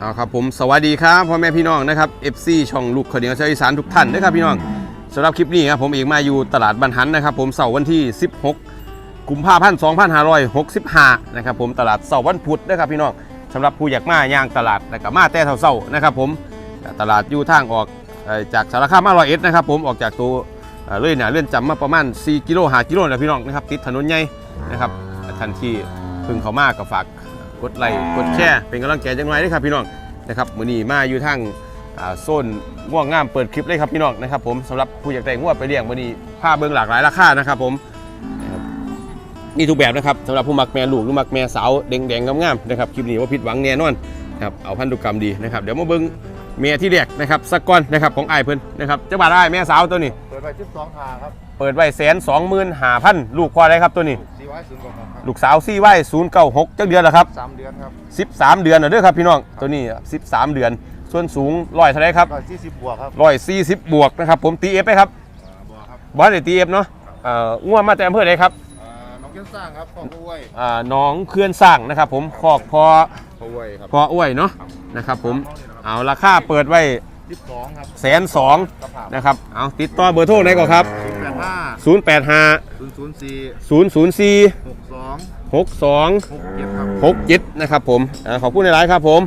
เอาครับผมสวัสดีครับพ่อแม่พี่น้องนะครับ FC ช่องลูกขาวเหนียวชาวอีสานทุกท่านนะครับพี่น้องสำหรับคลิปนี้ครับผมเองมาอยู่ตลาดบันหันนะครับ ผมเสาร์วันที่ 16 กุมภาพันธ์2565 นะครับผมตลาดเสาร์วันพุธนะครับพี่น้องสำหรับผู้อยากมาย่างตลาดนะครับมาแต่เสาร์นะครับผมตลาดอยู่ทางออกจากสารคามมาร้อยเอ็ดนะครับผมออกจากตัวเลื่อนหนาเลื่อนจำมาประมาณ 4 กิโลหากิโลนะพี่น้องนะครับติดถนนใหญ่นะครับทันทีพึ่งเขามาก็ฝาก กดไลค์กดแชร์เป็นกำลังใจจังไรด้วยครับพี่น้องนะครับมือนี้มาอยู่ทางอ่าโซนง่วงงามเปิดคลิปเลยครับพี่น้องนะครับผมสำหรับผู้อยากแต่งง่วงไปเลี้ยงมือนี้ผ้าเบิ้งหลากหลายราคานะครับผมนะครับมีทุกแบบนะครับสำหรับผู้มักแม่ลูกหรือมักแม่สาวแดงๆงามๆนะครับคลิปนี้ว่าผิดหวังแน่นอนนะครับเอาพันธุกรรมดีนะครับเดี๋ยวมาเบิ้งเมียที่แรกนะครับสักก้อนนะครับของไอ้ายเพิ่นนะครับเจ้าบ่าวได้ายแม่สาวตัวนี้ เปิดไปสิบสองหาครับเปิดไว้แสนสองหมื่นห้าพันลูกพอได้ครับตัวนี้สี่ ไว้ศูนย์กว่าครับลูกสาวซี่ไว้ศูนย์เก้าหกจักเดือนแล้วครับสามเดือนครับ13เดือนนะเด้อครับพี่น้องตัวนี้13เดือน ส่วนสูงร้อยเท่าไหรครับร้อยสี่สิบบวกครับร้อยสี่สิบบวกนะครับผมตีเอฟไปครับอ่าบวกครับบอสเดตีเอฟเนาะเอ่อง่วงมาแต่อำเภอไหนครับอ่าน้องเกี้ยนสร้างครับพ่อผู้ไว้อ่าน้องเคลื่อนสร้างนะครับผมคอกพอผู้ไว้ครับพออ้วยเนาะนะครับผมเอาราคาเปิดไว้สิบสองครับแสนสองกระเพรานะครับเอาติดต่อเบอร์โทรไหนก่อนครับ ศูนย์แปดห้า085ศูนย์ศูนย์สี่004หกสอง62หกเจ็ดครับ67นะครับผมอ่าขอบคุณในไลน์ครับผม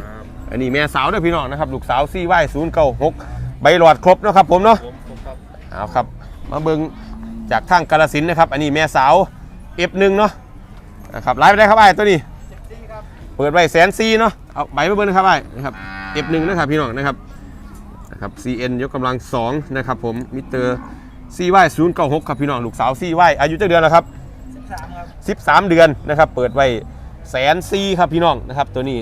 อันนี้แม่สาวเด้วยพี่น้องนะครับลูกสาวซี่ไว้ศูนย์เก้าหกใบหลอดครบเนาะครับผมเนาะผมผมครับเอาครับ มาเบิงจากทางกาลสินธุ์นะครับ อันนี้แม่สาว F1 เนาะนะครับไลฟ์ไปได้ครับไอ้ตัวนี้ เปิดไว้แสนซีเนาะเอาใบมาเบิ้งนะครับไอ้นะครับ F1 นะครับพี่น้องนะครับนะครับ CN ยกกำลัง2นะครับผมมิเตอร์ CY 096ครับพี่น้องลูกสาว CY อายุเจ้าเดือนแล้วครับ13เดือนนะครับเปิดไว้แสนซีครับพี่น้องนะครับตัวนี้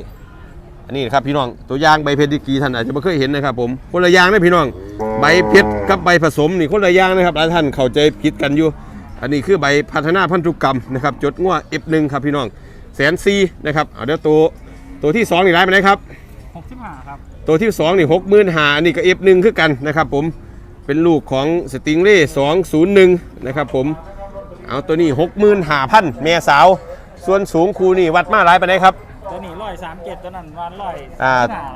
อันนี้นะครับพี่น้องตัวอยางใบเพชรดีกรีท่านอาจจะไม่เคยเห็นนะครับผมคนละอยางนะพี่น้องใบเพชรกับใบผสมนี่คนละอยางนะครับหลายท่านเข้าใจผิดกันอยู่ อันนี้คือใบพัฒนาพันธุกรรมนะครับจดง่ว F1 ครับพี่น้องแสนซีนะครับเอาเดี๋ยวตัวตัวที่สองนี่ร้ายไปไหนครับหกสิบห้าครับตัวที่สองนี่หกหมื่นหาอันนี้ก็ F1 คือกันนะครับผม เป็นลูกของสติงเล่201 นะครับผม เอาตัวนี้หกหมื่นหาพันแม่สาว ส่วนสูงครูนี่วัดมาร้ายไปไหนครับ ตัวนี้ร้อยสามเจ็ดตัวนั้นวันร้อยอ่า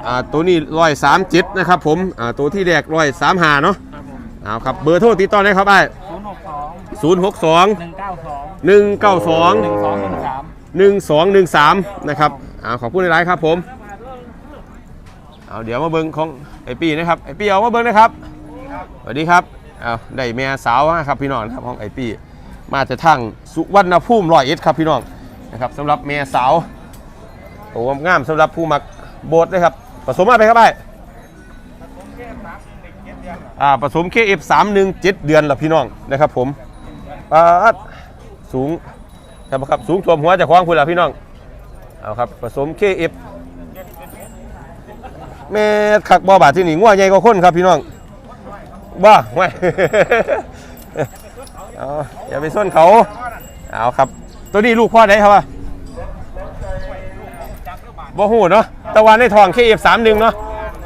อ่าตัวนี้ร้อยสามเจ็ดนะครับผม อ่าตัวที่แรกร้อยสามหาเนาะครับผมเอาครับเบอร์โทรติดต่อได้ครับไอ้ศูนย์หกสองศูนย์หกสองหนึ่งเก้าสองหนึ่งเก้าสองหนึ่งสองหนึ่งสามหนึ่งสองหนึ่งสามนะครับเอาขอบคุณในไลน์ครับผม เอาเดี๋ยวมาเบิ้งของไอปีนะครับไอปีเอามาเบิ้งนะครับ สวัสดีครับเอาได้แม่สาวครับพี่น้องนะครับของไอปีมาจากทางสุวรรณภูมิร้อยเอ็ดครับพี่น้องนะครับสำหรับแม่สาวโอ้งามสำหรับผู้มักโบสนะครับผสมมาไปครับไอ้อ่าผสม KF31 7เดือนละพี่น้องนะครับผมปาสูงครับครับสูงท่วมหัวจะคว้างคุณละพี่น้องเอาครับผสม KF แม่ขักบ่บาทที่นี่งัวใหญ่กว่าคนครับพี่น้อง บ้าไม่เอาอย่าไปส้นเขาเอาครับ ตัวนี้ลูกพ่อไหนครับวะบ่หูเนาะตะวันในทอง KF31 เนาะ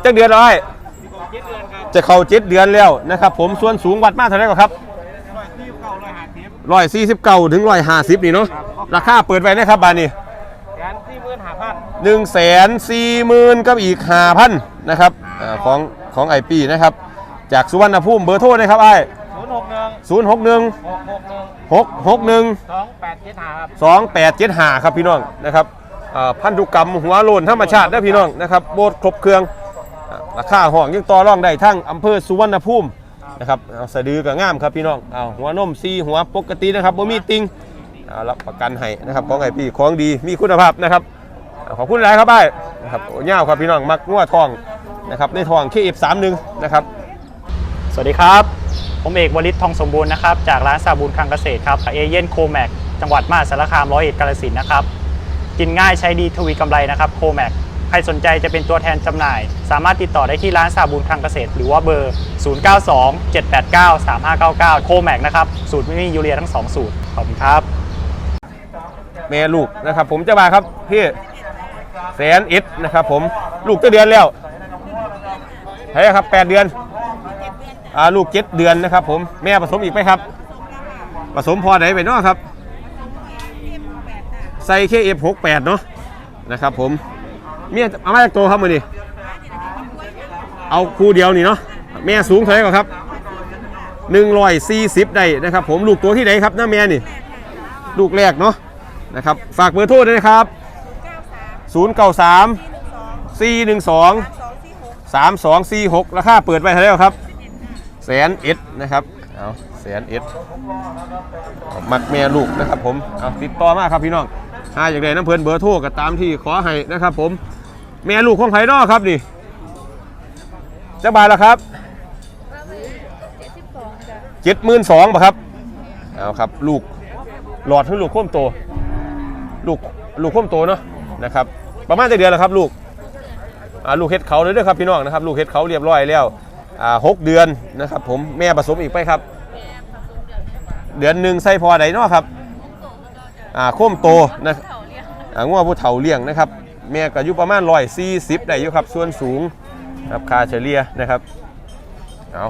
จักเดือนร้อยจะเข้าเจ็ดเดือนแล้วนะครับ ผมส่วนสูงวัดมากเท่าไหร่ก่อนครับร้อยสี่สิบเก้าถึงร้อยห้าสิบนี่เนาะราคาเปิดไว้นะครับบานนี้แสนสี่หมื่นห้าพันหนึ่งแสนสี่หมื่นกับอีกห้าพันนะครับอ่าของของไอปีนะครับ จากสุวรรณภูมิเบอร์โทรนะครับไอ้ศูนย์หกหนึ่งศูนย์หกหนึ่งหกหกหนึ่งหกหกหนึ่งสองแปดเจ็ดห้าครับสองแปดเจ็ดห้าครับพี่น้องนะครับอ่าพันธุกรรมหัวโลนธรรมชาตินะพี่น้องนะครับโบสถ์ครบเครื่องอ่าราคาห้องยังต่อรองได้ทั้งอำเภอสุวรรณภูมินะครับเอาสะดือกับง่ามครับพี่น้องเอาหัวนมซีหัวปกตินะครับบ่มีติงเอารับประกันให้นะครับของไอพี่ของดีมีคุณภาพนะครับเอาขอบคุณหลายครับไอ้นะครับโอ้ย่าวครับพี่น้องมักงัวทองนะครับในทองเคเอฟสามหนึ่งนะครับ สวัสดีครับ ผมเอกวลิตทองสมบูรณ์นะครับ จากร้านสาบูรณ์คลังเกษตรครับเอเย่นโคแมกจังหวัดมหาสารคามร้อยเอ็ดกาฬสินนะครับ กินง่ายใช้ดีทวีกำไรนะครับโคแมกใครสนใจจะเป็นตัวแทนจำหน่าย สามารถติดต่อได้ที่ร้านสาบูรณ์คลังเกษตร หรือว่าเบอร์ 0927893599 โคแมกนะครับ สูตรไม่มียูเรียทั้ง 2 สูตร ขอบคุณครับ แม่ลูกนะครับ ผมจะมาครับพี่แสนอ็ดนะครับผมลูกจะเดือนแล้วใช่ครับแปดเดือน อ่าลูกเจ็ดเดือนนะครับ ผมแม่ผสมอีกไหมครับ ผสมพอไหนไปเนาะครับใส่เคเอฟหกแปดเนาะนะครับ ผมเมียเอามาจากตัวครับมือนี่เอาคู่เดียวนี่เนาะแม่สูงเท่าไหร่ก่อนครับหนึ่งร้อยสี่สิบได้นะครับ ผมลูกตัวที่ไหนครับหน้าแม่นี่ ลูกแรกเนาะนะครับ ฝากเบอร์โทรด้วยนะครับศูนย์เก้าสามสี่หนึ่งสองสามสองสี่หกราคาเปิดไปเท่าไหร่ครับ แสนเอ็ดนะครับเอาแสนเอ็ดมักแม่ลูกนะครับผมเอาติดต่อมาครับพี่น้องถ้าอยากได้น้ำเพลินเบอร์โทรก็ตามที่ขอให้นะครับผมแม่ลูกของไผ่นอครับนี่จะบาทแล้วครับเจ็ดหมื่นสองป่ะครับเอาครับลูกหลอดให้ลูกโค้มโต ลูกลูกโค้มโตเนาะนะครับประมาณจะเดือนแล้วครับลูกอ่าลูกเฮ็ดเขาเลยเด้วยครับพี่น้องนะครับลูกเฮ็ดเขาเรียบร้อยแล้ว อ่าหกเดือนนะครับผมแม่ผสมอีกไปครับ เดือนหนึ่งใส่พอใดเนาะครับอ่าโค้มโตนะอ่างัวผู้เฒ่าเลี้ยงนะครับ แม่ก็อายุประมาณร้อยสี่สิบได้อยู่ครับส่วนสูงครับค่าเฉลี่ยนะครับเอา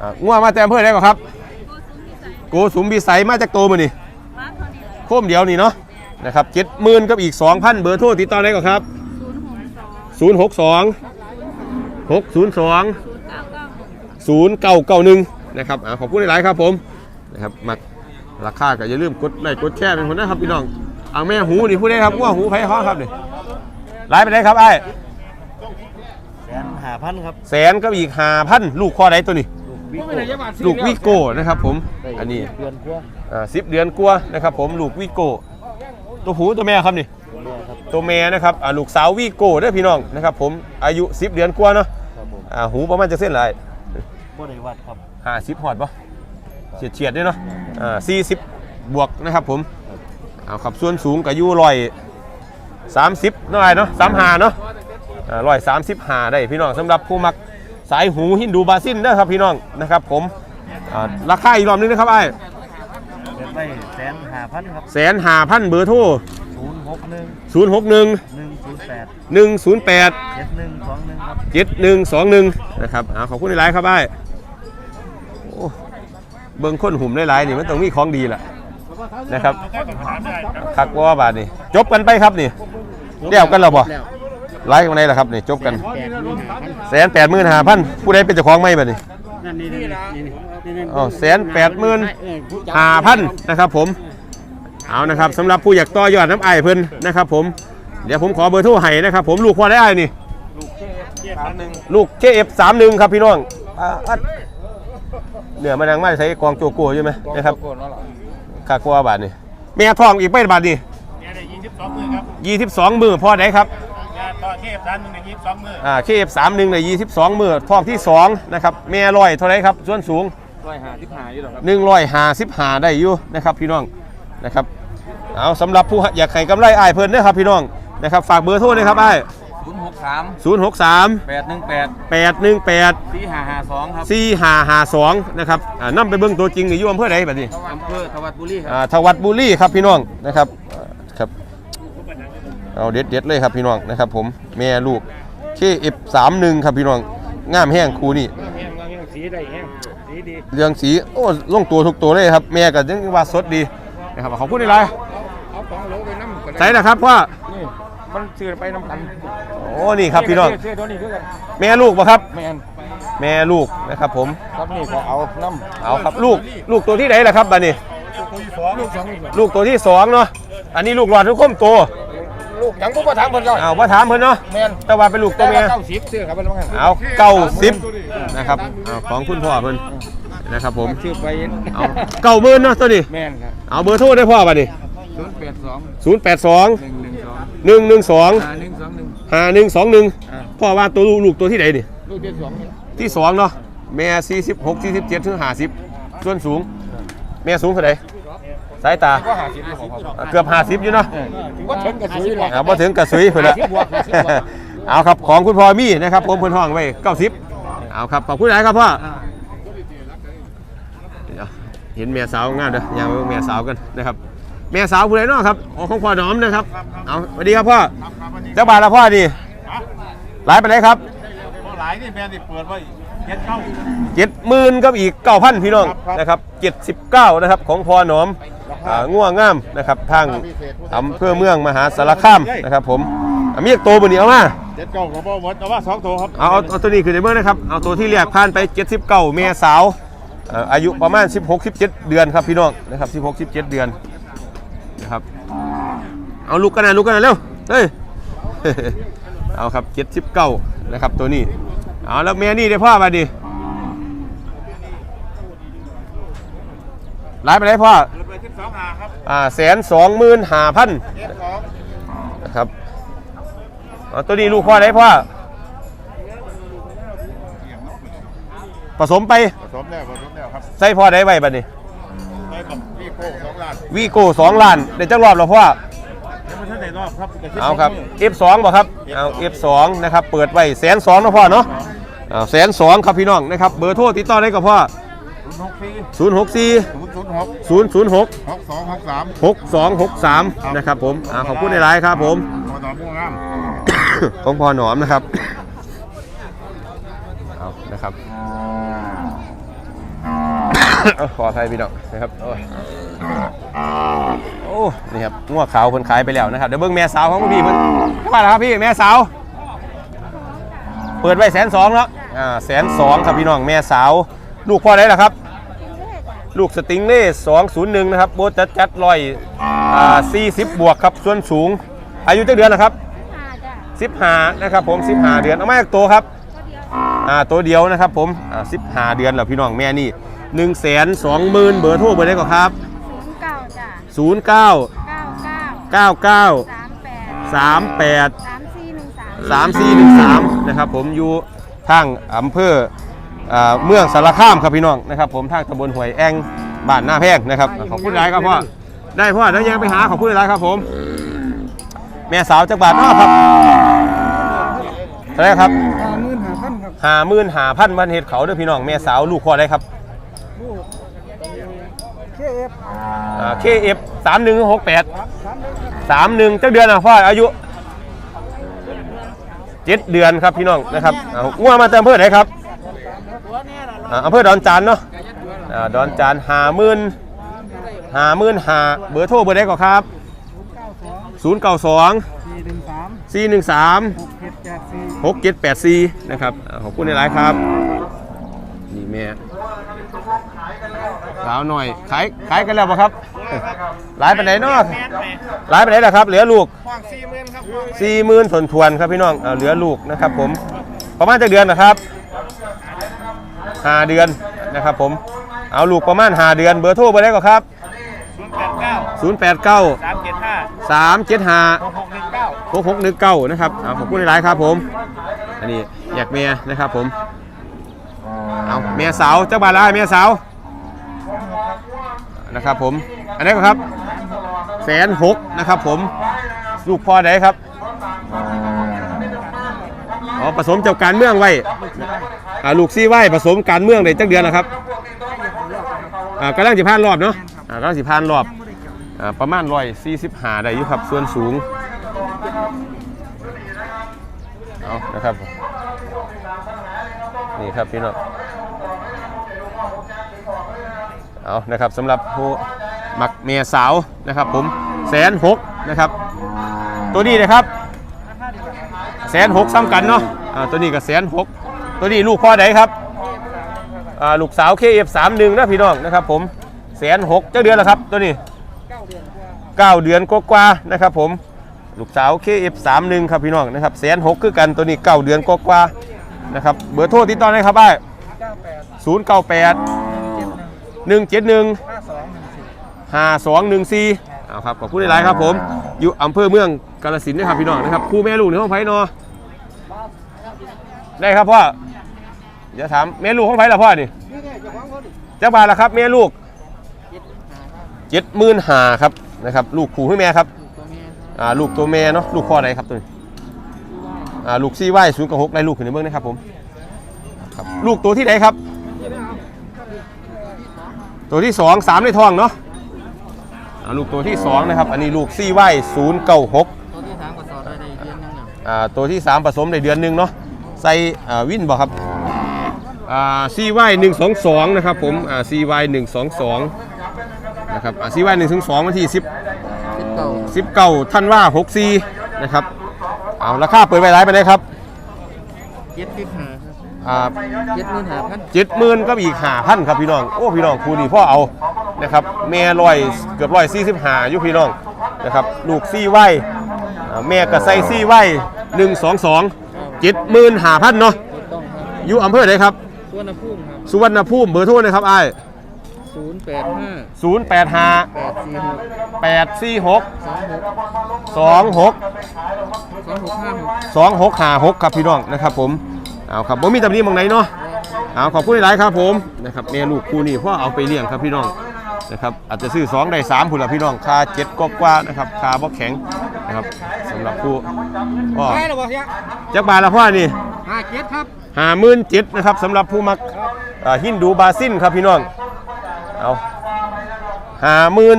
อ่างัวมาแต่อำเภอได้ก่อนครับโกสุมบีไสมาจากโตมือนี่โคมเดียวนี่เนาะนะครับเจ็ดหมื่นกับอีก2,000เบอร์โทรติดต่อได้ก่อนครับ062 602 0991นะครับอ่าขอบคุณหลายๆครับผมนะครับมักราคาก็อย่าลืมกดไลค์กดแชร์เป็นคนนะครับพี่น้องเอาแม่หูนี่พูดได้ครับว่าหูไผ่ฮ้อครับนี่ไลฟ์ไปได้ครับไอ้แสนหาพันครับแสนกับอีก5,000ลูกข้อใดตัวนี้วิโก้ลูกวิโก้นะครับผมอันนี้เดือนกว่าอ่าสิบเดือนกว่านะครับผมลูกวิโก้ตัวผู้ตัวแม่ครับนี่ตัวแม่ครับตัวแม่นะครับอ่าลูกสาววิโก้เด้อพี่น้องนะครับผมอายุ10เดือนกว่าเนาะครับผมอ่าหูประมาณจะเส้นไร บ่ได้วัดครับ ห้าสิบหอดปะเฉียดเฉียดๆด้วยเนาะอ่าสี่สิบบวกนะครับผมเอาครับส่วนสูงกับยูร้อยสามสิบน้อยเนาะสามหาเนาะร้อยสามสิบหาได้พี่น้องสำหรับผู้มักสายหูฮินดูบาซินเด้อครับพี่น้องนะครับผมอ่าราคาอีกรอบนึงนะครับไอ้เปิดไปแสนหาพันครับแสนหาพันเบอร์โทรศูนย์หกหนึ่งศูนย์หกหนึ่งหนึ่งศูนย์ แปดหนึ่งศูนย์แปดเจ็ดหนึ่งสองหนึ่งครับ เจ็ดหนึ่งสองหนึ่งนะครับอ่าขอบคุณหลายๆครับไอ้โอ้เบิ้งค้นหุ่มหลายๆนี่มันต้องมีของดีแหละนะครับคักว่าบาทนี่จบกันไปครับนี่เดี่ยวกันแล้วบ่ไล่กันไหนล่ะครับนี่จบกันแสนแปดหมื่นห้าพันผู้ใดเป็นเจ้าของไม่บัดนี่นั่นนี่นี่นี่นี่อ๋อแสนแปดหมื่นห้าพันนะครับผมเอานะครับสำหรับผู้อยากต่อยอดน้ำไอายเพิ่นนะครับผม เดี๋ยวผมขอเบอร์โทรให้นะครับผมลูกพอได้ไอ้ายนี่ ลูกเคเอฟสามหนึ่งครับพี่น้องอ่าอัดเหนือมานังมาใช้กองโจโก้ใช่ไหมนะครับคากลัวบาทนี่แม่ทองอีกไม่บาทนี่เนี่ยได้ยี่สิบสองมือครับยี่สิบสองมือพ่อไหนครับงานต่อเทพด้านหนึ่งในยี่สิบสองมืออ่าเคเอฟสามหนึ่งในยี่สิบสองมือทองที่สองนะครับแม่ลอยเท่าไหรครับส่วนสูงร้อยห้าสิบห้าอยู่หรอครับหนึ่งร้อยห้าสิบห้าได้อยู่นะครับพี่น้องนะครับเอาสำหรับผู้อยากให้กำไรอ้ายเพิ่นเด้อครับพี่น้อง นะครับฝากเบอร์โทรเลยครับอ้ายศูนย์หกสามศูนย์หกสามแปดหนึ่งแปดแปดหนึ่งแปดสี่ห้าห้าสองครับสี่ห้าห้าสองนะครับอ่านํไปเบิ่งตัวจริงนี่อยู่อำเภอใดบัดนี้อำเภอทวัดบุรีครับอ่าทวัดบุรีครับพี่น้องนะครับอ่าครับเอาเด็ดเด็ดๆเลยครับพี่น้องนะครับ ผมแม่ลูกเคเอฟสามหนึ่งครับพี่น้องงามแห้งคูนี่แห้งแห้งสีได้แห้งสีดีเรื่องสีโอ้ลงตัวทุกตัวเลยครับแม่ก็ยังว่าสดดีนะครับขอบคุณหลายเอาของโหลไปน้ำกันๆใช่นะครับว่านี่ มันซื้อไปน้ำกันโอ้นี่ครับพี่น้องซื้อตัวนี้ด้วยกันแม่ลูกปะครับ แมนแม่ลูกนะครับผมครับนี่ก็เอาน้ำเอาครับลูกลูกตัวที่ไหนล่ะครับบัดนี้ ลูกสองลูกตัวที่สองเนาะอันนี้ลูกหลอดทุกข้มโตลูกยังพวกประธานเพิ่นก็เอาว่าถามเพิ่นเนาะแมนแต่ว่าเป็นลูกตัวแม่เก้าสิบซื้อครับเพิ่นว่าไงเอาเก้าสิบนะครับเอาของคุณพ่อเพิ่นนะครับผมซื้อไปเอาเก้าหมื่นเนาะตัวนี้แมนครับเอาเบอร์โทรได้พ่อบัดนี้ศูนย์แปดสองศูนย์แปดสองหนึ่ง หนึ่งสองหนึ่งหนึ่งสองห้าหนึ่งสองหนึ่งห้าหนึ่งสองหนึ่งพ่อว่าตัวลูกลูกตัวที่ไหนนี่ลูกที่สองนี่ที่สองเนาะแม่สี่สิบหกสี่สิบเจ็ดถึงห้าสิบส่วนสูง แม่สูงเท่าไหร่สายตาก็หาสิบอยู่ของครับอะเกือบห้าสิบอยู่เนาะว่าถึงกับซื้อหรอกเอามาถึงกระสุยเพิ่นละ50บวก50บวกเอาครับของคุณพ่อมีนะครับผมเพิ่นห้องไว้เก้าสิบเอาครับขอบคุณหลายครับพ่อเดี๋ยวเห็นแม่สาวงามเด้อยางไปเบิ่งแม่สาวกันนะครับ แม่สาวผู้ใดเนาะครับอ๋อของพ่อหนอมนะครับ เอาสวัสดีครับพ่อเจ้าบ่าวละพ่อดีหลายไปไหนครับหลายนี่แม่นี่เปิดไว้เจ็ดเก้าเจ็ดหมื่นกับอีกเก้าพันพี่น้องครับนะครับเจ็ดสิบเก้านะครับของพ่อหนอมอ่าง่วงงามนะครับทางอำเภอเมืองมหาสารคามนะครับ ผมะมีอีกตัวบนนี้เอามาเจ็ดเก้าของพ่อหมดเอาว่าสองตัวครับเอาเอาเอาตัวนี้คือในเมื่อนะครับเอาตัวที่เรียกผ่านไป79เมษาวเอ่ออายุประมาณ 16 17 เดือนครับพี่น้องนะครับ16 17 เดือน นะครับ เอาลูกกันนะลูกกันนะเร็วเฮ้ยเอาครับ79นะครับตัวนี้ เอาแล้วแม่นี่ได้พ่อมาดิไล่ไปได้พ่อเปิดไปสิบสองหาครับอ่าแสนสองหมื่นห้าพันเจ็ดสองนะครับเอาตัวนี้ลูกพ่อได้พ่อผสมไปผสมแล้วผสมแล้วครับใส่พ่อได้ไว้บัดนี้ไปกับพี่โก้สองล้านวีโก้สองล้านได้จักรอบแล้วพ่อยังไม่ทันได้รอบครับแต่สิเอาครับสงมื F2 บ่ครับเอา F2 นะครับเปิดไว้แสนสองนะพ่อเนาะเอาแสนสองครับพี่น้องนะครับเบอร์โทรติดต่อได้กับพ่อศูนย์หกสี่064 ศูนย์ศูนย์หก006 หกสองหกสาม6263นะครับผมอ่าขอบคุณในไลน์ครับผมพอต่อม่วงงาม ของพอหนอมนะครับ เอานะครับเอา ขออภัยพี่น้องนะครับโอ้ยโอ้นี่ครับงวขาวเพิ่นขายไปแล้วนะครับเดี๋ยวเบิ่งแม่สาวของพี่เพิ่นเท่าไหร่ครับพี่แม่สาว เปิดไว้แสนสองแล้วอ่าแสนสองครับพี่น้องแม่สาว ลูกพ่อได้ล่ะครับ ลูกสติงเล่201นย์หนึ่งนะครับโบทจัดจัดร้อยอ่า40บวกครับส่วนสูง อายุเจ็ดเดือนนะครับสิบหานะครับผมสิบหาเดือนเอามาจากตัวครับอ่าตัวเดียวนะครับผมอ่าสิบหาเดือนแล้วพี่น้องแม่นี่ หนึ่งแสนสองหมื่นเบอร์โทรเบอร์ได้ก่อนครับ ศูนย์เก้าจ้ะศูนย์เก้าเก้าเก้าเก้าเก้าสามแปดสามแปดสามสี่หนึ่งสามสามสี่หนึ่งสามนะครับผมอยู่ทางอำเภออ่าเมืองสารคามครับพี่น้องนะครับผมทางตำบลห้วยแองบ้านหน้าแพงนะครับขอบคุณหลายครับพ่อได้พ่อแล้วยังไปหาขอบคุณหลายครับผม แม่สาวจากบาทเนอกครับเท่าไหรครับห้าหมื่นห้าพันครับ หาหมื่นหาพันวันเห็ดเขาเด้อพี่น้องแม่สาวลูกพ่อได้ครับ เคเอฟเคเอฟสามหนึ่งหกแปดสามหนึ่งจักเดือนนะพ่ออายุเจ็ดเดือนครับพี่น้องนะครับอาง่วงมาเติมเพื่อไหนครับอ่าอำเภอดอนจานเนาะอ่าดอนจานหามื่นหามื่นหาเบอร์โทรเบอร์ได้ก่อนครับศูนย์เก้าสองสี่หนึ่งสามสี่หนึ่งสามหกเจ็ดแปดสี่นะครับขอบคุณในไลน์ครับ นี่แม่ สาวหน่อยขายขายกันแล้วปะครับหลายไปไหนเนาะหลายไปไหนล่ะครับ เหลือลูกห้องสี่หมื่นครับสี่หมื่นทวนครับพี่น้องเอาเหลือลูกนะครับผมประมาณจะเดือนนะครับหาเดือนนะครับผมเอาลูกประมาณหาเดือนเบอร์โทรไปได้ก่อนครับศูนย์แปดเก้า0 8 9สามเจ็ดห้า3 7 5หกหกหนึ่งเก้าหกหกหนึ่งเก้านะครับเอาขอบคุณในไลน์ครับผม อันนี้อยากเมียนะครับผม เอาเมียสาวเจ้าบ้าทละเมียสาว นะครับผม อันนี้ครับแสนหกนะครับผมลูกพ่อไหนครับอ๋อผสมเจ้าการเมืองไว้อ่าลูกซี่ไว้ผสมการเมืองได้จักเดือนนะครับอ่ากำลังสิพานรอบเนาะอ่ากำลังสิพานรอบอ่าประมาณร้อยสี่สิบห้าได้อยู่ครับส่วนสูงเอานะครับนี่ครับพี่น้อง เอานะครับสำหรับผู้มักเมียสาวนะครับผมแสนหกนะครับ ตัวนี้นะครับแสนหกซ้ำกันเนาะอ่าตัวนี้ก็แสนหกตัวนี้ลูกพ่อไหนครับลูกสาวเคเอฟสามหนึ่งนะพี่น้องนะครับผมแสนหกเจ้าเดือนแล้วครับตัวนี้เก้าเดือนกว่าๆนะครับผมลูกสาวเคเอฟสามหนึ่งครับพี่น้องนะครับแสนหกคือกันตัวนี้เก้าเดือนกว่าๆนะครับเบอร์โทรติดต่อได้ครับบ้าศูนย์เก้าแปด หนึ่งเจ็ดหนึ่งห้าสองหนึ่งสี่ห้าสองหนึ่งสี่เอาครับขอบคุณหลายๆครับผมอยู่อำเภอเมืองกาฬสินธุ์นะครับพี่น้องนะครับครูแม่ลูกในห้องไผ่นอได้ครับพ่อเดี๋ยวถามแม่ลูกห้องไผ่ละพ่อนี่เจ้าบาทละครับแม่ลูกเจ็ดหมื่นหาครับนะครับลูกผูให้แม่ครับอ่าลูกตัวแม่เนาะลูกพ่อไหนครับตัวนี้อ่าลูกซี่ไหวศูนย์กับหกได้ลูกขึ้นในเบื้องนะครับผมครับลูกตัวที่ไหนครับ ตัวที่สองสามในท้องเนาะอ่าลูกตัวที่2นะครับ อันนี้ลูกซี่ไหวศูนย์เก้าหกตัวที่สามก็สอดได้เดือนนึงแล้วอ่าตัวที่3ผสมในเดือนหนึ่งเนาะใส่อ่าวินบอกครับอ่าซี่ไหวหนึ่งสองสองนะครับผมอ่าซี่ไหวหนึ่งสองสองนะครับอ่าซี่ไหวหนึ่งถึงสองวันที่สิบสิบเก้าสิบเก้าท่านว่าหกซีนะครับเอาราคาเปิดไว้ไรไปเลยครับเจ็ดสิบห้าครับ อ่าเจ็ดหมื่นห้าพันเจ็ดหมื่นก็อีกห้าพันครับพี่น้อง โอ้พี่น้องครูนี่พ่อเอานะครับแม่ร้อยเกือบร้อยสี่สิบห้าอยู่พี่น้องนะครับลูกซี่ไว้อ่าแม่กระไซซี่ไว้หนึ่งสองสองเจ็ดหมื่นห้าพันเนาะถูกต้องครับอยู่อำเภอไหนครับส่วนภูมิครับสุวรรณภูมิเบอร์โทรนะครับไอ้ศูนย์แปดห้าศูนย์แปดห้าแปดสี่หกแปดสี่หกสองหกสองหกสองหกห้าหกสองหกห้าหกครับพี่น้องนะครับผม เอาครับผมมีตำหนิหมองไหนเนาะเอาขอบคุณหลายๆครับผมนะครับแม่ลูกคู่นี้พ่อเอาไปเลี้ยงครับพี่น้องนะครับอาจจะซื้อสองได้สามผุนละพี่น้องค่าเจ็ดกว่าๆนะครับค่าบ่แข็งนะครับสำหรับผู้พ่อได้หรอวะเนี่ยจักบาทละพ่อนี่ห้าเจ็ดครับห้าหมื่นเจ็ดนะครับสำหรับผู้มักอ่าฮินดูบาซินครับพี่น้องเอาห้าหมื่น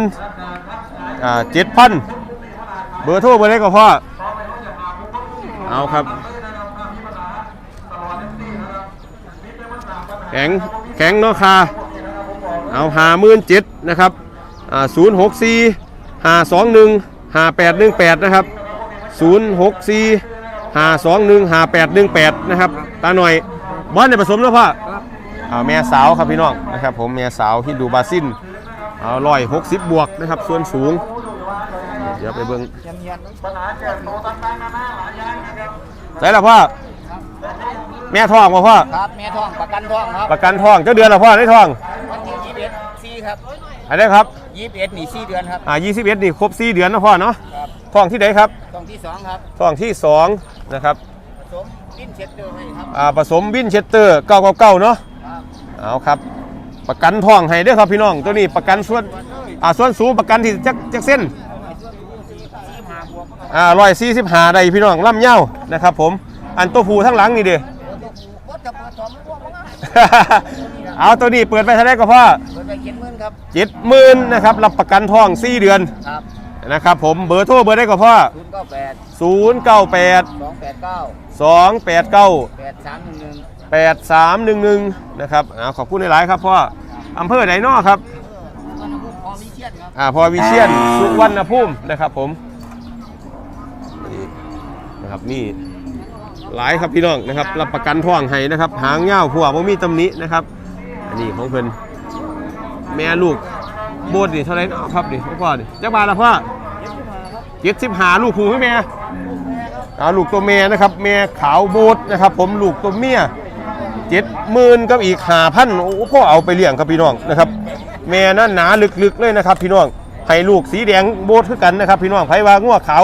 อ่าเจ็ดพันเบอร์โทรเบอร์ไหนก็พ่อเอาครับ แข็งแข็งเนาะค่ะเอาหาหมื่นเจ็ดนะครับอ่าศูนย์หกสี่ห้าสองหนึ่งห้าแปดหนึ่งแปดนะครับศูนย์หกสี่ห้าสองหนึ่งห้าแปดหนึ่งแปดนะครับตาหน่อยบอลในผสมแล้วพ่ออ่าแม่สาวครับพี่น้องนะครับผมแม่สาวฮินดูบาซินเอาร้อยหกสิบบวกนะครับส่วนสูงเดี๋ยวไปเบิ้งใช่แล้วพ่อ แม่ท้องมาพ่อครับแม่ทองประกันทองครับประกันทองเจ้าเดือนละพ่อได้ทองวันที่ยี่สิบเอ็ดสี่ครับอันนี้ครับยี่สิบเอ็ดนี่สี่เดือนครับอ่า21นี่ครบ4เดือนนะพ่อเนาะครับทองที่ไหนครับทองที่สองครับทองที่2นะครับผสมดิ้นเช็ดเตอร์ให้ครับอ่าผสมวินเชสเตอร์999เนาะครับเอาเอาครับ ประกันทองให้เด้อครับพี่น้องตัวนี้ประกันส่วนอ่าส่วนสูงประกันที่จักจักเส้นสี่หาบวกอ่า145ได้พี่น้องล่ำเหย้านะครับผมอันตัวผูทั้งหลังนี่เด้วั เอาตัวนี้เปิดไปเท่าไหรก็พ่อเปิดไปเจ็ดหมื่นครับเจ็ดหมื่นนะครับรับประกันทอง4เดือนครับนะครับผมเบอร์โทรเบอร์ได้ก็พ่อศูนย์เก้าแปด098สองแปดเก้า289แปดสามหนึ่งหนึ่ง8311นะครับอ่าขอบคุณหลายๆครับพ่ออำเภอไหนนอครับวันพุธพอวิเชียนครับอ่าพอวิเชียนสุวรรณภูมินะครับผมนี่นะครับนี่ หลายครับพี่น้องนะครับรับประกันท่องให้นะครับ หางเงาผัวบ่มีตำหนินะครับอันนี้ของเพิ่นแม่ลูกโบดนี่เท่าไหรเนาะครับนี่ของพ่อนี่จักบาทละพ่อเจ็ดสิบหาลูกผูให้แม่เอาลูกตัวแม่นะครับแม่ขาวโบดนะครับ ผมลูกตัวเมียเจ็ดหมื่นกับอีกหาพันโอ้พ่อเอาไปเลี้ยงครับพี่น้องนะครับ แม่นั่นหนาลึกๆเลยนะครับ พี่น้องให้ลูกสีแดงโบดคือกันนะครับ พี่น้องไผว่างัวขาว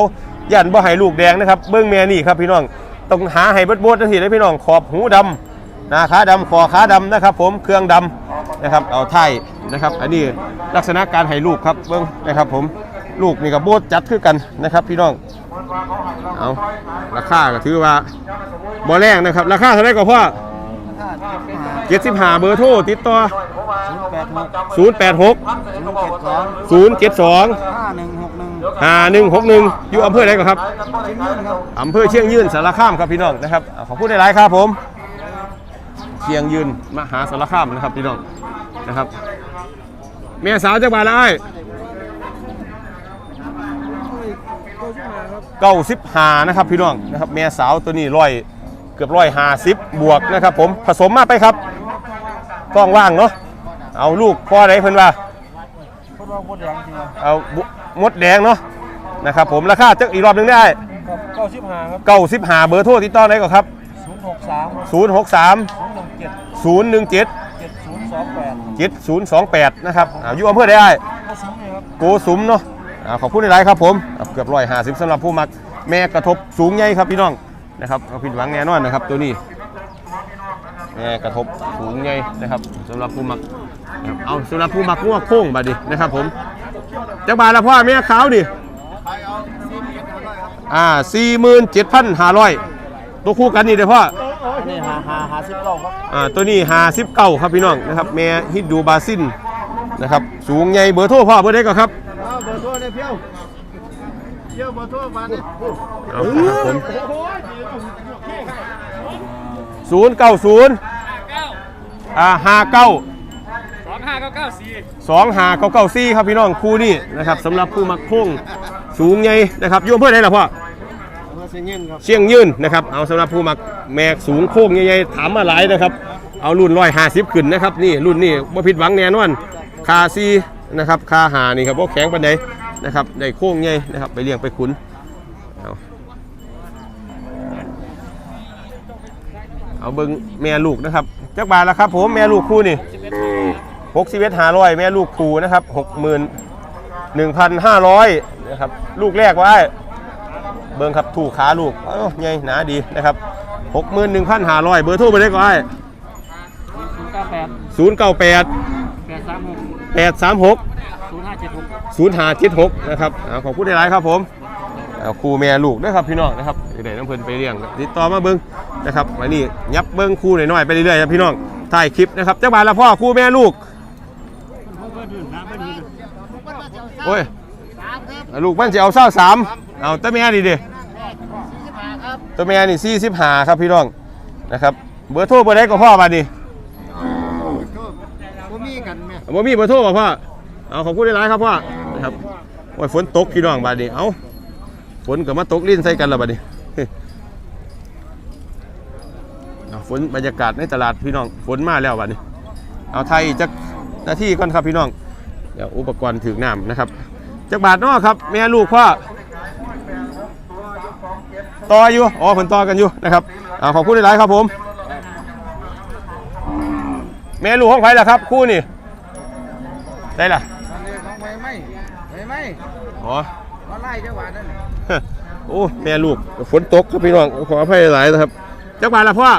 ยันบ่ให้ลูกแดงนะครับ เบิ้องแม่นี่ครับพี่น้อง ต้องหาให้เบิดโบดทันทีเลยพี่น้องขอบหูดำหน้าขาดำคอขาดำนะครับ ผมเครื่องดำนะครับเอาไทยนะครับ อันนี้ลักษณะการให้ลูกครับเบิ้งนะครับผมลูกนี่กับโบดจัดคือกันนะครับ พี่น้องเอาราคาก็ถือว่าบ่แรงนะครับ ราคาเท่าไหร่ก็พ่อเจ็ดสิบห้าเบอร์โทรติดต่อศูนย์แปดหก086ศูนย์เจ็ดสอง072ห้าหนึ่งหกหนึ่งอยู่อำเภอไหนก่อนครับอำเภอเชียงยืนสารคามครับพี่น้องนะครับขอพูดได้หลายครับผม เชียงยืนมหาสารคามนะครับพี่น้องนะครับเมียสาวจากบ้านละไอ้เก้าสิบหานะครับพี่น้องนะครับเมียสาวตัวนี้ร้อยเกือบร้อยห้าสิบบวกนะครับผมผสมมาไปครับท้องว่างเนาะเอาลูกพ่อไหนเพิ่นว่า วกเราบดแดงจริงเอาบุมดแดงเนาะนะครับผมราคาจะอีกรอบหนึงได้ครับเก้าสิบห้าครับเก้าสิบหาเบอร์โทรติดต่อได้ก็ครับ ศูนย์หกสามศูนย์หกสามศูนย์หนึ่งเจ็ดศูนย์หนึ่งเจ็ดเจ็ดศูนย์สองแปดเจ็ดศูนย์สองแปดนะครับอ่าอยู่อำเภอใดได้ก็ซุ้มเลยครับ โกสุมเนาะอ่าขอบคุณหลายๆครับผมอ่าเกือบร้อยห้าสิบสำหรับผู้มักแม่กระทบสูงใหญ่ครับพี่น้องนะครับเอาผิดหวังแน่นอนนะครับตัวนี้แม่กระทบสูงใหญ่นะครับสำหรับผู้มักนะ ครับเอาสำหรับผู้มักงวกโค้งบัดดินะครับผมจักบาทละพ่อแม่ขาวดิอ่าสี่หมื่นเจ็ดพันห้าร้อยตัวคู่กันนี่เด้อพ่อนี่หาหาหาสิบเก้าครับอ่าตัวนี้หาสิบเก้าครับพี่น้องนะครับแม่ฮิดดูบาซินนะครับสูงใหญ่เบอร์โทรพ่อเบอร์ได้ก็ครับอ้าวเบอร์โทรเนี่ยเพียวเพียวเบอร์โทรมาเนี่ยเอาครับผมศูนย์เก้าศูนย์อ่าห้าเก้าสอง ห้าเก้าเก้าสี่สองห้าเก้าเก้าสี่ครับพี่น้องคู่นี้นะครับสำหรับผู้มักพุ่งสูงใหญ่นะครับอยู่อำเภอไหนล่ะพ่อเเสียเงินครับเชียงยืนนะครับเอาสำหรับผู้มักแมกสูงโค้งใหญ่ๆถามมาหลายนะครับ เอารุ่นร้อยห้าสิบขึ้นนะครับนี่รุ่นนี้บ่ผิดหวังแน่นอนคาซีนะครับคาหานี่ครับบ่แข็งปานใดนะครับได้โค้งใหญ่นะครับไปเลี้ยงไปขุนเอาเอาเบิ่งแม่ลูกนะครับจักบาทแล้วครับผมแม่ลูกคู่นี่ หกสิบเอ็ดห้าร้อยแม่ลูกคู่นะครับหกหมื่นหนึ่งพันห้าร้อยนะครับลูกแรกไว้เบิ่งครับถูกขาลูกเอ้าใหญ่หนาดีนะครับหกหมื่นหนึ่งพันห้าร้อยเบอร์โทรไปได้ก็ได้ศูนย์เก้าแปดศูนย์เก้าแปดแปดสามหกแปดสามหกศูนย์ห้าเจ็ดหกศูนย์ห้าเจ็ดหกนะครับเอาขอบคุณในไลน์ครับผมเอาครูแม่ลูกด้วยครับพี่น้องนะครับเดี๋ยวน้ำเพลินไปเลี้ยงติดต่อมาเบิ้งนะครับวันนี้ยับเบิ้งคู่หน่อยๆไปเรื่อยๆครับพี่น้องถ่ายคลิปนะครับเจ้าบ่าวละพ่อคู่แม่ลูก โอ้ยลูกมันจะเอาเศร้าสามเอาตัวแม่ดีดิตัวแม่นี่สี่สิบห้าครับพี่น้องนะครับ เบอร์โทรเบอร์ใดก็พ่อมาดิบ่มีกันแม่บ่มีเบอร์โทรป่ะพ่อเอาขอบคุณหลายๆครับพ่อนะครับโอ้ยฝนตกพี่น้องบาดนี้เอ้าฝนก็มาตกลิ้นใส่กันแล้วบาดนี้เอาฝนบรรยากาศในตลาดพี่น้องฝนมาแล้วบาดนี้ เอาไทยจักนาทีก่อนครับพี่น้อง เดี๋ยวอุปกรณ์ถึงน้ำนะครับจักบาทเนอครับ แม่ลูกพ่อต่ออยู่อ๋อผลต่อกันอยู่นะครับเอาขอบคุณหลายๆครับผม แม่ลูกของไผ่ล่ะครับ คู่นี่ได้ล่ะของไฟไหมไฟไหมอ๋อมาไล่จังหวะนั้นโอ้แม่ลูกฝนตกครับพี่น้องขออภัยหลายนะครับจักบาทละพ่อ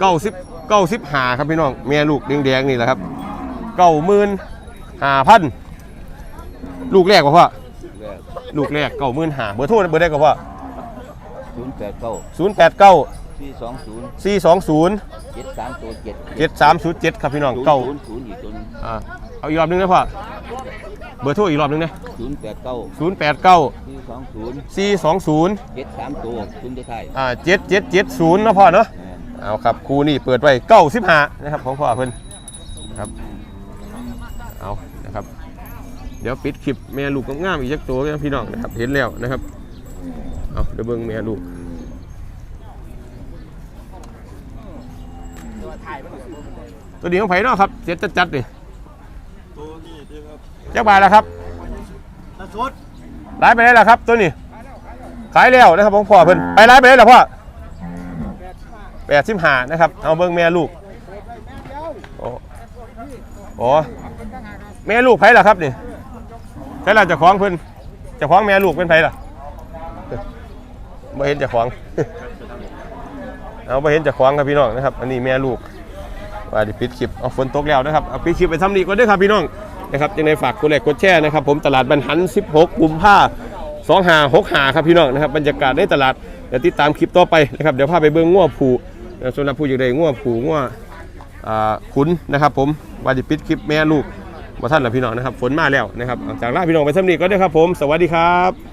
เก้าสิบเก้าสิบหาครับพี่น้องแม่ลูกแดงๆนี่แหละครับ เก้าหมื่นห้าพันลูกแรกป่ะพ่อลูกแรกเก้าหมื่นห้าเบอร์โทรเบอร์ได้ก็พ่อศูนย์แปดเก้าศูนย์แปดเก้าสี่สองศูนย์สี่สองศูนย์เจ็ดสามตัวเจ็ดเจ็ดสามศูนย์เจ็ดครับพี่น้องเก้าศูนย์ศูนย์อีกตัวหนึงอ่าเอาอีกรอบนึงนะพ่อเบอร์โทรอีกรอบนึงนะศูนย์แปดเก้าศูนย์แปดเก้าสี่สองศูนย์สี่สองศูนย์เจ็ดสามตัวศูนย์ตัวไทายอ่าเจ็ดเจ็ดเจ็ดศูนย์นะพ่อเนาะเอาครับครูนี่เปิดไว้เก้าสิบห้านะครับของพ่อเพิ่นครับ เอานะครับ เดี๋ยวปิดคลิปแม่ลูกงามๆอีกจักตัวกันพี่น้องนะครับเห็นแล้วนะครับเอาเดี๋ยวเบิ่งแม่ลูกตัวนี้ของไผ่เนาะครับเจ็ดจัดๆดิจักบาทแล้วครับตะสุดร้ายไปได้แล้วครับ ตัวนี้ขายแล้วนะครับของพ่อเพิ่นไปร้ายไปได้แล้วพ่อแปดสิบห้านะครับเอาเบิ้งแม่ลูกโอ้โอ้ แม่ลูกไผล่ะครับนี่ใครล่ะเจะคล้าของเพิ่นเจะคล้าของแม่ลูกเป็นไผล่ะไม่เห็นเจะคล้าของ เอาไปเห็นเจะคล้าของครับพี่น้องนะครับ อันนี้แม่ลูกว่าดิปิดคลิปเอาฝนตกแล้วนะครับเอาปิดคลิปไปทำดีก่อนด้วยครับพี่น้องนะครับยังไงฝากกดไลค์กดแชร์นะครับ ผมตลาดบรรหัน 16กุมภาสองหาหกหาครับพี่น้องนะครับบรรยากาศในตลาดเดี๋ยวติดตามคลิปต่อไปนะครับเดี๋ยวพาไปเบิ้งง่วผูนะส่วนนักผู้อยากได้ง่วผูง่วอ่าขุนนะครับ ผมวาดิปิดคลิปแม่ลูก มาท่านละพี่น้องนะครับ ฝนมาแล้วนะครับจากลาพี่น้องไปสำนีก็ได้ครับผม สวัสดีครับ